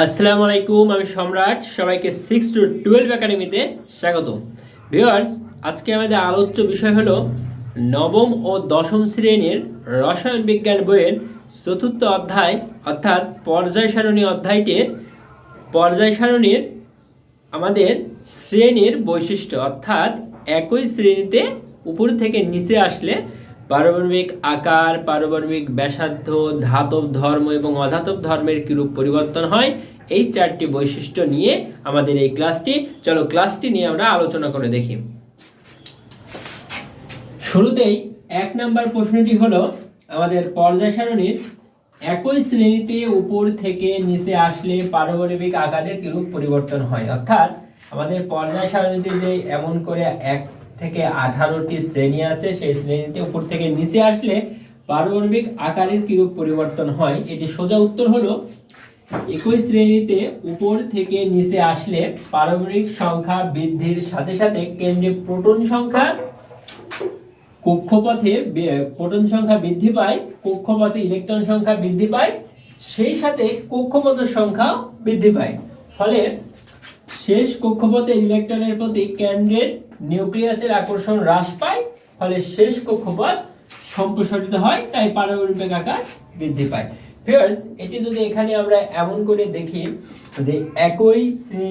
আসসালামু আলাইকুম আমি সম্রাট। সবাইকে সিক্স টু টুয়েলভ একাডেমিতে স্বাগত ভিউয়ার্স আজকে আমাদের আলোচ্য বিষয় হলো নবম ও দশম শ্রেণির রসায়ন বিজ্ঞান বইয়ের চতুর্থ অধ্যায়, অর্থাৎ পর্যায় সারণী অধ্যায়টির পর্যায় সারণীর আমাদের শ্রেণির বৈশিষ্ট্য, অর্থাৎ একই শ্রেণীতে উপর থেকে নিচে আসলে পারমাণবিক আকার, পারমাণবিক ব্যাসার্ধ, ধাতব ধর্ম এবং অধাতব ধর্মের কিরূপ পরিবর্তন হয়, এই চারটি বৈশিষ্ট্য নিয়ে আমাদের এই ক্লাসটি। চলো ক্লাসটি নিয়ে আমরা আলোচনা করে দেখি। শুরুতেই এক নাম্বার প্রশ্নটি হলো, আমাদের পর্যায় সারণীর একই শ্রেণীতে উপর থেকে নিচে আসলে পারমাণবিক আকারের কিরূপ পরিবর্তন হয়? অর্থাৎ আমাদের পর্যায় সারণীতে যে এমন করে এক থেকে আঠারোটি শ্রেণি আছে, সেই শ্রেণীতে উপর থেকে নিচে আসলে পারমাণবিক আকারের কিরূপ পরিবর্তন হয়, এটি সোজা উত্তর হলো, একই শ্রেণীতে উপর থেকে নিচে আসলে পারমাণবিক সংখ্যা বৃদ্ধির সাথে সাথে কেন্দ্রে প্রোটন সংখ্যা কক্ষপথে প্রোটন সংখ্যা বৃদ্ধি পায়, কক্ষপথে ইলেকট্রন সংখ্যা বৃদ্ধি পায়, সেই সাথে কক্ষপথের সংখ্যা বৃদ্ধি পায়। ফলে শেষ কক্ষপথে ইলেকট্রনের প্রতি কেন্দ্রের নিউক্লিয়াসের আকর্ষণ হ্রাস পায়, ফলে শেষ কক্ষপথ সম্প্রসারিত হয়, তাই পারমাণবিক আকার বৃদ্ধি পায়। ভিউয়ার্স এটি যদি এখানে আমরা এমন করে দেখি যে একই শ্রেণি,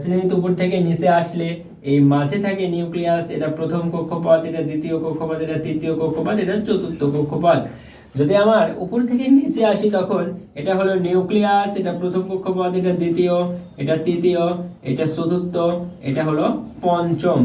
শ্রেণীতে উপর থেকে নিচে আসলে এই মাঝে থাকে নিউক্লিয়াস, এটা প্রথম কক্ষপথ, এটা দ্বিতীয় কক্ষপথ, এটা তৃতীয় কক্ষপথ, এটা চতুর্থ কক্ষপথ। যদি আমার উপর থেকে নিচে আসি তখন, এটা হলো নিউক্লিয়াস, এটা প্রথম কক্ষপথ, এটা দ্বিতীয়, এটা তৃতীয়, এটা চতুর্থ, এটা হলো পঞ্চম।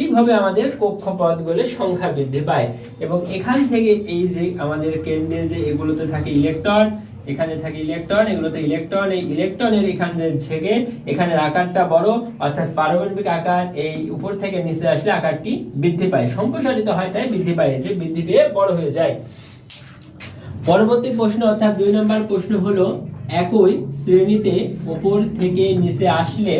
এইভাবে আমাদের কক্ষপথগুলোর সংখ্যা বৃদ্ধি পায়। এবং এখান থেকে এই যে আমাদের কেন্দ্রে যে এগুলোতে থাকে ইলেকট্রন, এখানে থাকে ইলেকট্রন, এগুলোতে ইলেকট্রন, এই ইলেকট্রনের এখান ঝেঁকে এখানের আকারটা বড়, অর্থাৎ পারমাণবিক আকার এই উপর থেকে নিচে আসলে আকারটি বৃদ্ধি পায়। সম্প্রসারিত হয়, তাই বৃদ্ধি পায়, যে বৃদ্ধি পেয়ে বড় হয়ে যায়। পরবর্তী প্রশ্ন অর্থাৎ দুই নম্বর প্রশ্ন হলো, একই শ্রেণীতে উপর থেকে নিচে আসলে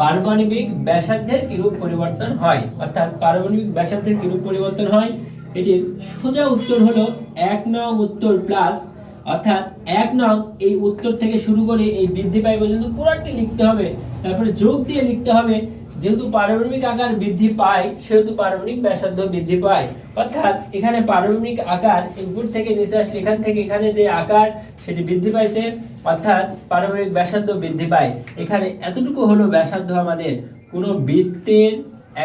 পারমাণবিক ব্যাসার্ধের কিরূপ পরিবর্তন হয়? অর্থাৎ পারমাণবিক ব্যাসার্ধের কিরূপ পরিবর্তন হয়? এটির সোজা উত্তর হলো এক নং উত্তর প্লাস, অর্থাৎ এক নং এই উত্তর থেকে শুরু করে এই বৃদ্ধি পায় পর্যন্ত পুরাটি লিখতে হবে। তারপরে যোগ দিয়ে লিখতে হবে যেহেতু পারমাণবিক আকার বৃদ্ধি পায়, সেহেতু পারমাণবিক ব্যাসার্ধ বৃদ্ধি পায়। অর্থাৎ এখানে পারমাণবিক আকার উপর থেকে নিচে আসলে এখান থেকে এখানে যে আকার, সেটি বৃদ্ধি পাইছে, অর্থাৎ পারমাণবিক ব্যাসার্ধ বৃদ্ধি পায়। এখানে এতটুকু হলো ব্যাসার্ধ আমাদের। কোনো বৃত্তের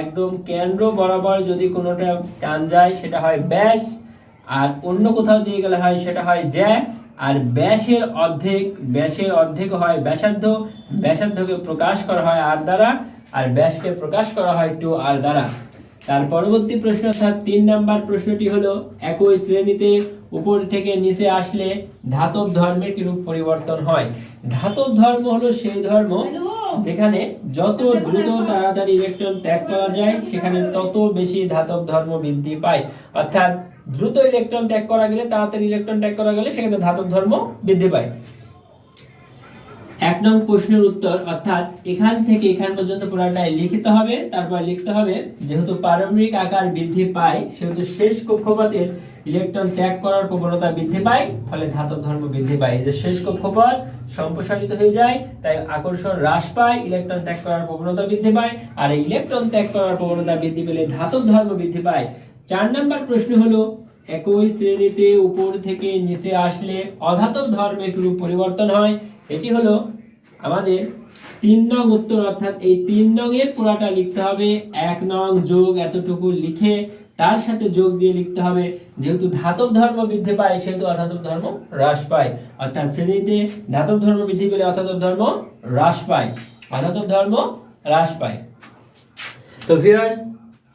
একদম কেন্দ্র বরাবর যদি কোনোটা টান যায়, সেটা হয় ব্যাস, আর অন্য কোথাও দিয়ে গেলে হয়, সেটা হয় জ্যা। আর ব্যাসের অর্ধেক ব্যাসের অর্ধেক হয় ব্যাসার্ধ ব্যাসার্ধকে প্রকাশ করা হয় আর দ্বারা আর ব্যাসকে প্রকাশ করা হয় টু আর দ্বারা। তার পরবর্তী প্রশ্ন অর্থাৎ তিন নাম্বার প্রশ্নটি হলো একই শ্রেণীতে উপর থেকে নিচে আসলে ধাতব ধর্মের কিরূপ পরিবর্তন হয়? ধাতব ধর্ম হলো সেই ধর্ম যেখানে যত দ্রুত তাড়াতাড়ি ইলেকট্রন ত্যাগ করা যায় সেখানে তত বেশি ধাতব ধর্ম বৃদ্ধি পায়। অর্থাৎ দ্রুত ইলেকট্রন ত্যাগ করা গেলে, তাড়াতাড়ি ইলেকট্রন ত্যাগ করা গেলে সেখানে ধাতব ধর্ম বৃদ্ধি পায়। এক নং প্রশ্নের উত্তর, অর্থাৎ এখান থেকে এখান পর্যন্ত পুরাটাই লিখিত হবে, তারপর লিখতে হবে, যেহেতু পারমাণবিক আকার বৃদ্ধি পায়, সেহেতু শেষ কক্ষপথের ইলেকট্রন ত্যাগ করার প্রবণতা বৃদ্ধি পায়, ফলে ধাতব ধর্ম বৃদ্ধি পায়। যে শেষ কক্ষপথ সম্প্রসারিত হয়ে যায়, তাই আকর্ষণ হ্রাস পায় ইলেকট্রন ত্যাগ করার প্রবণতা বৃদ্ধি পায়, আর ইলেকট্রন ত্যাগ করার প্রবণতা বৃদ্ধি পেলে ধাতব ধর্ম বৃদ্ধি পায়। চার নাম্বার প্রশ্ন হলো, একই শ্রেণীতে উপর থেকে নিচে আসলে অধাতব ধর্মের রূপ পরিবর্তন হয়। এটি হলো আমাদের তিন নং উত্তর, অর্থাৎ এই তিন নং এর পুরাটা লিখতে হবে। এক নং যোগ এতটুকু লিখে তার সাথে যোগ দিয়ে লিখতে হবে। যেহেতু ধাতব ধর্ম বৃদ্ধি পায়, সেহেতু অধাতব ধর্ম হ্রাস পায়। অর্থাৎ শ্রেণীতে ধাতব ধর্ম বৃদ্ধি পেলে অধাতব ধর্ম হ্রাস পায়। অধাতব ধর্ম হ্রাস পায়। তো ভিউয়ার্স